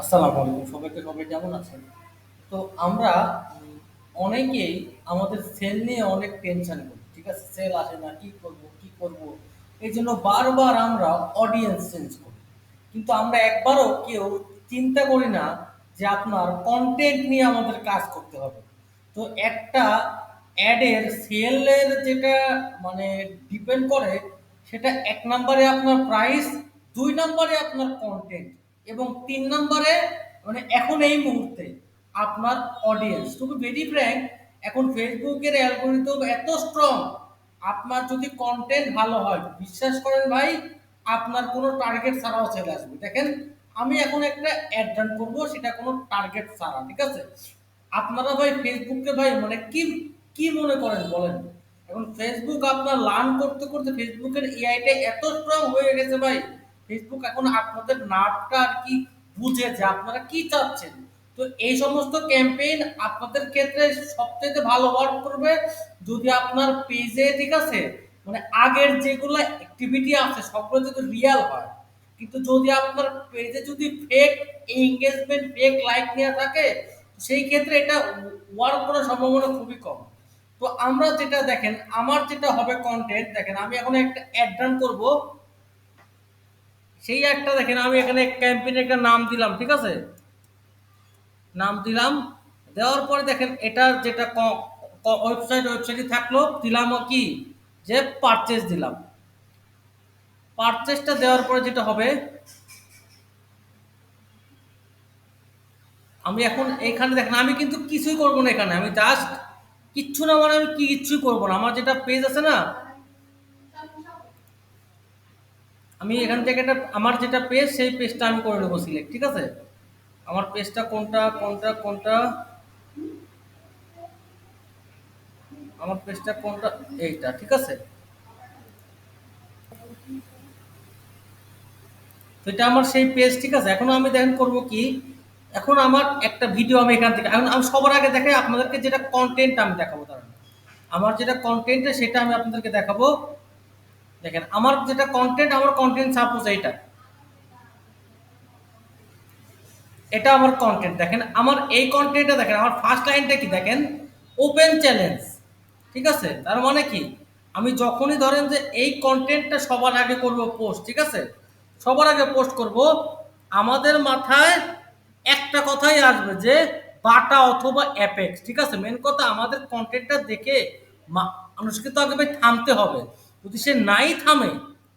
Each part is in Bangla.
আসসালামু আলাইকুম, সবাইকে সবাই কেমন আছেন? তো আমরা অনেকেই আমাদের সেল নিয়ে অনেক টেনশন করি ঠিক আছে? সেল আসে না, কি করব কি করব? এই জন্য বারবার আমরা অডিয়েন্স চেঞ্জ করি। কিন্তু আমরা একবারও কেউ চিন্তা করি না যে আপনার কন্টেন্ট নিয়ে আমাদের কাজ করতে হবে। তো একটা অ্যাডের সেলের যেটা মানে ডিপেন্ড করে, সেটা এক নম্বরে আপনার প্রাইস দুই নম্বরে আপনার কন্টেন্ট এবং তিন নম্বরে মানে এখন এই মুহূর্তে আপনার অডিয়েন্স তুমি ভেরি ফ্র্যাঙ্ক এখন ফেসবুকের অ্যালগোরিদম এত স্ট্রং আপনার যদি কন্টেন্ট ভালো হয়, বিশ্বাস করেন ভাই, আপনার কোনো টার্গেট ছাড়াও চলে আসবে। দেখেন, আমি এখন একটা অ্যাড রান করব, সেটা কোনো টার্গেট ছাড়া, ঠিক আছে? আপনারা ভাই ফেসবুককে ভাই মানে কি কি মনে করেন বলেন? এখন ফেসবুক আপনার লার্ন করতে করতে ফেসবুকের এআইটা এত স্ট্রং হয়ে গেছে ভাই ফেসবুক এখন আপনাদের নাটটা আর কি বুঝে যে আপনারা কি চাচ্ছেন। তো এই সমস্ত ক্যাম্পেইন আপনাদের ক্ষেত্রে সবচেয়ে ভালো ওয়ার্ক করবে যদি আপনার পেজে ঠিক আছে মানে আগের যেগুলো অ্যাক্টিভিটি আছে, সবগুলো যদি রিয়াল হয়, কিন্তু যদি আপনার পেজে যদি ফেক এঙ্গেজমেন্ট ফেক লাইক নেওয়া থাকে সেই ক্ষেত্রে এটা ওয়ার্ক করার সম্ভাবনা খুবই কম। তো আমরা যেটা দেখেন, আমার যেটা হবে কন্টেন্ট দেখেন আমি এখন একটা অ্যাড রান করব। সেই একটা দেখেন, আমি এখানে ক্যাম্পেইনের একটা নাম দিলাম, ঠিক আছে? নাম দিলাম, দেওয়ার পরে দেখেন এটার যেটা ওয়েবসাইট ওয়েবসাইটে থাকল, দিলাম কি? যে পারচেস দিলাম। পারচেসটা দেওয়ার পরে যেটা হবে, আমি এখন এখানে দেখেন, আমি কিন্তু কিছুই করব না এখানে, আমি জাস্ট কিচ্ছু না মানে আমি কিচ্ছুই করব না। আমার যেটা পেজ আছে না আমি এখান থেকে একটা, আমার যেটা পেজ সেই পেজটা আমি করে নেব সিলেক্ট ঠিক আছে? আমার পেজটা কোনটা কোনটা কোনটা? আমার পেজটা কোনটা? এইটা, ঠিক আছে? তো এটা আমার সেই পেজ ঠিক আছে? এখন আমি দেখেন করব কি? এখন আমার একটা ভিডিও আমি এখান থেকে, এখন আমি সবার আগে দেখাই আপনাদেরকে যেটা কন্টেন্ট আমি দেখাবো তার আমার যেটা কন্টেন্ট সেটা আমি আপনাদেরকে দেখাবো। দেখেন, আমার যেটা কন্টেন্ট আমার কন্টেন্ট সাপোজ এইটা। এটা আমার কন্টেন্ট দেখেন, আমার এই কন্টেন্টটা দেখেন, আমার ফার্স্ট লাইনটা কি দেখেন? ওপেন চ্যালেঞ্জ ঠিক আছে? তার মানে কি? আমি যখনই ধরেন যে এই কন্টেন্টটা সবার আগে করব পোস্ট ঠিক আছে? সবার আগে পোস্ট করব, আমাদের মাথায় একটা কথাই আসবে যে, বাটা অথবা অ্যাপেক্স ঠিক আছে? মেন কথা আমাদের কন্টেন্টটা দেখে মানুষকে তো আগে থামতে হবে। যদি সে নাই থামে,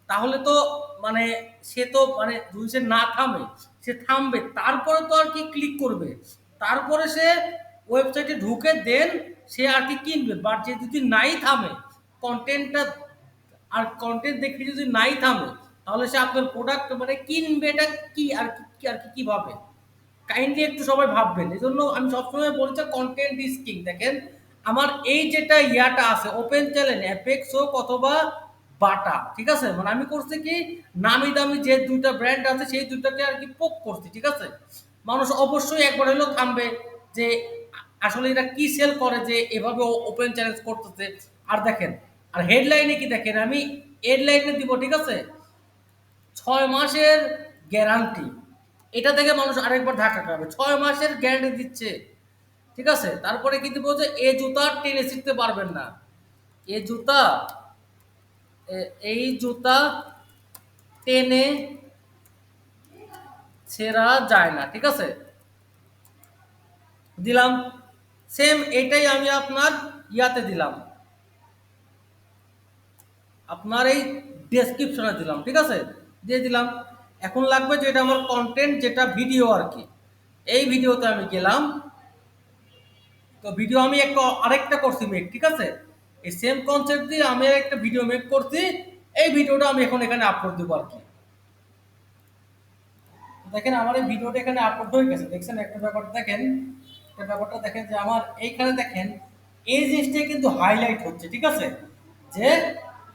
তাহলে তো মানে সে তো মানে যদি সে না থামে, সে থামবে, তারপরে তো আর কি ক্লিক করবে? তারপরে সে ওয়েবসাইটে ঢুকে দেন সে আর কি কিনবে? বাট যে যদি নাই থামে কন্টেন্টটা আর কন্টেন্ট দেখে যদি নাই থামে, তাহলে সে আপনার প্রোডাক্ট মানে কিনবে এটা কি আর কি আর কি কীভাবে কাইন্ডলি একটু সবাই ভাববেন। এই জন্য আমি সবসময় বলছি কন্টেন্ট ইজ কিং দেখেন আমার এই যেটা ইয়াটা আছে ওপেন চ্যানেল অ্যাপেক্স হোক অথবা বাটা ঠিক আছে? মানে আমি করছি কি, নামি দামি যে দুইটা ব্র্যান্ড আছে, সেই দুইটাকে আর কি পোক করছি, ঠিক আছে? মানুষ অবশ্যই একবার হলেও থামবে যে, আসলে এটা কি সেল করে যে এভাবে ওপেন চ্যালেঞ্জ করতেছে। আর দেখেন, আর হেডলাইনে কি দেখেন, আমি হেডলাইনে দিব, ঠিক আছে? ছয় মাসের গ্যারান্টি এটা থেকে মানুষ আরেকবার ধাক্কা খাবে। ছয় মাসের গ্যারান্টি দিচ্ছে। ঠিক আছে? তারপরে কিন্তু বলছে এ জুতা টেনে শিখতে পারবেন না। এ জুতা এই জুতা টেনে ছেঁড়া যায় না, ঠিক আছে? দিলাম। সেম এটাই আমি আপনার ইয়াতে দিলাম। আপনার এই ডেসক্রিপশনে দিলাম, ঠিক আছে? দিয়ে দিলাম। এখন লাগবে যে, এটা আমার কন্টেন্ট যেটা ভিডিও আর কি। এই ভিডিওতে আমি গেলাম। তো ভিডিও আমি একটা, আরেকটা করছি মেক ঠিক আছে? এই সেম কনসেপ্ট দিয়ে আমি একটা ভিডিও মেক করছি, এই ভিডিওটা আমি এখন এখানে আপলোড দেবো আর কি। দেখেন, আমার এই ভিডিওটা এখানে আপলোড হয়ে গেছে। দেখছেন, একটা ব্যাপার দেখেন, একটা ব্যাপারটা দেখেন যে আমার এইখানে দেখেন, এই জিনিসটাই কিন্তু হাইলাইট হচ্ছে, ঠিক আছে? যে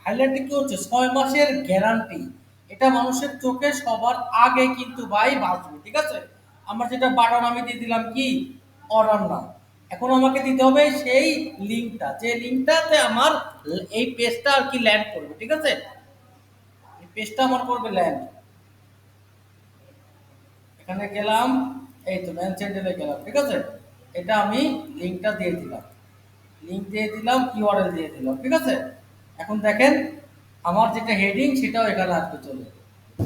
হাইলাইটটা কি হচ্ছে? ছয় মাসের গ্যারান্টি এটা মানুষের চোখে সবার আগে কিন্তু ভাই বাঁচবে, ঠিক আছে? আমার যেটা বাটন আমি দিয়ে দিলাম কি? অর্ডার নাও এখন আমাকে দিতে হবে সেই লিঙ্কটা। যে লিঙ্কটাতে আমার এই পেজটা আর কি ল্যান্ড করবে, ঠিক আছে? এই পেজটা আমার করবে ল্যান্ড এখানে গেলাম, এই তো ম্যান চ্যানেলে গেলাম, ঠিক আছে? এটা আমি লিঙ্কটা দিয়ে দিলাম। লিঙ্ক দিয়ে দিলাম ইউআরএল দিয়ে দিলাম, ঠিক আছে? এখন দেখেন, আমার যেটা হেডিং সেটাও এখানে আসবে চলে।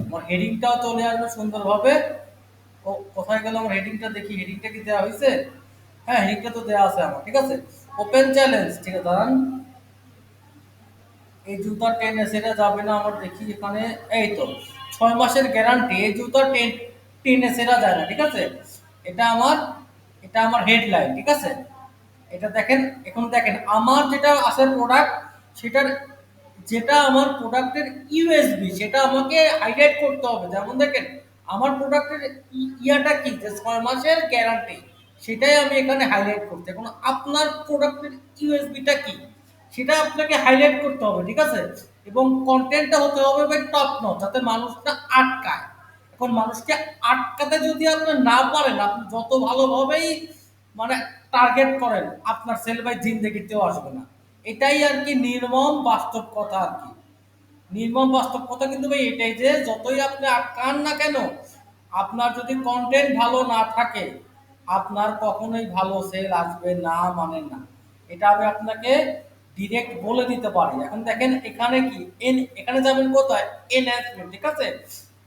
আমার হেডিংটাও চলে আসবে সুন্দরভাবে। ও, কোথায় গেল আমার হেডিংটা দেখি হেডিংটা কি দেওয়া হয়েছে হ্যাঁ হেডিংটা তো দেওয়া আছে আমার, ঠিক আছে? ওপেন চ্যালেঞ্জ ঠিক আছে, দাঁড়ান। এই জুতা টেন সেটা যাবে না আমার, দেখি এখানে। এই তো, ছয় মাসের গ্যারান্টি এই জুতা টেন টেনে সেরা যায় না, ঠিক আছে? এটা আমার এটা আমার হেডলাইন ঠিক আছে? এটা দেখেন, এখন দেখেন, আমার যেটা আছে প্রোডাক্ট সেটার যেটা আমার প্রোডাক্টের ইউএসবি সেটা আমাকে হাইলাইট করতে হবে। যেমন দেখেন, আমার প্রোডাক্টের ইয়াটা কি? যে ছয় মাসের গ্যারান্টি সেটাই আমি এখানে হাইলাইট করতে এখন আপনার প্রোডাক্টের ইউএসবিটা কি? সেটা আপনাকে হাইলাইট করতে হবে, ঠিক আছে? এবং কন্টেন্টটা হতে হবে ভাই টপ নচ যাতে মানুষটা আটকায়। এখন মানুষকে আটকাতে যদি আপনি না পারেন, আপনি যত ভালোভাবেই মানে টার্গেট করেন, আপনার সেল বাই জিন্দেগিতেও আসবে না। এটাই আর কি নির্মম বাস্তব কথা আর কি। নির্মম বাস্তব কথা কিন্তু ভাই এটাই যে, যতই আপনি আটকান না কেন, আপনার যদি কন্টেন্ট ভালো না থাকে আপনার কখনোই ভালো সেল আসবে না মানে না। এটা আমি আপনাকে ডিরেক্ট বলে দিতে পারি। এখন দেখেন এখানে কি? এন এখানে যাবেন কোথায়? এনহ্যান্সমেন্ট ঠিক আছে?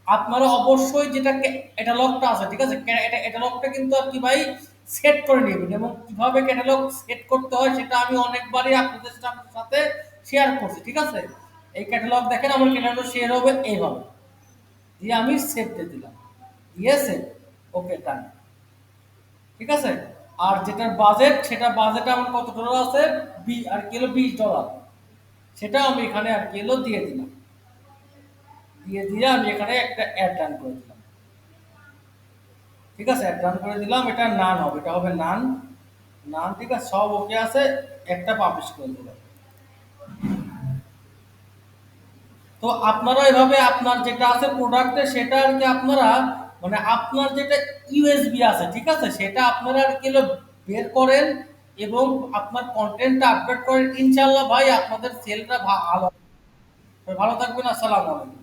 আপনারা অবশ্যই যেটা ক্যাটালগটা আছে, ঠিক আছে? ক্যা- এটা ক্যাটালগটা কিন্তু আর কি ভাই সেট করে নেবেন এবং কীভাবে ক্যাটালগ সেট করতে হয় সেটা আমি অনেকবারই আপনাদের সাথে- শেয়ার করছি, ঠিক আছে? এই ক্যাটালগ দেখেন আমার ক্যাটালগ শেয়ার হবে এইভাবে দিয়ে আমি সেভ দিয়ে দিলাম। দিয়ে সেভ ওকে ডান ঠিক আছে? আর যেটার বাজেট সেটা বাজেট আমার কত ডলার আছে? বি, আর কিলো বিশ ডলার সেটা আমি এখানে আর কিলো দিয়ে দিলাম। দিয়ে দিয়ে আমি এখানে একটা অ্যাড ডান করে দিলাম। ঠিক আছে? অ্যাড ডান করে দিলাম। এটা নান হবে। এটা হবে নান নান ঠিক আছে? সব ওকে আছে? একটা পাবলিশ করে দিলাম। তো আপনারা এভাবে আপনার যেটা আছে প্রোডাক্টে সেটা আর কি আপনারা মানে আপনার যেটা ইউএসবি আছে, ঠিক আছে? সেটা আপনারা আর কি বের করেন এবং আপনার কন্টেন্টটা আপডেট করেন। ইনশাল্লাহ ভাই, আপনাদের সেলটা ভালো। ভালো থাকবেন, আসসালামু আলাইকুম।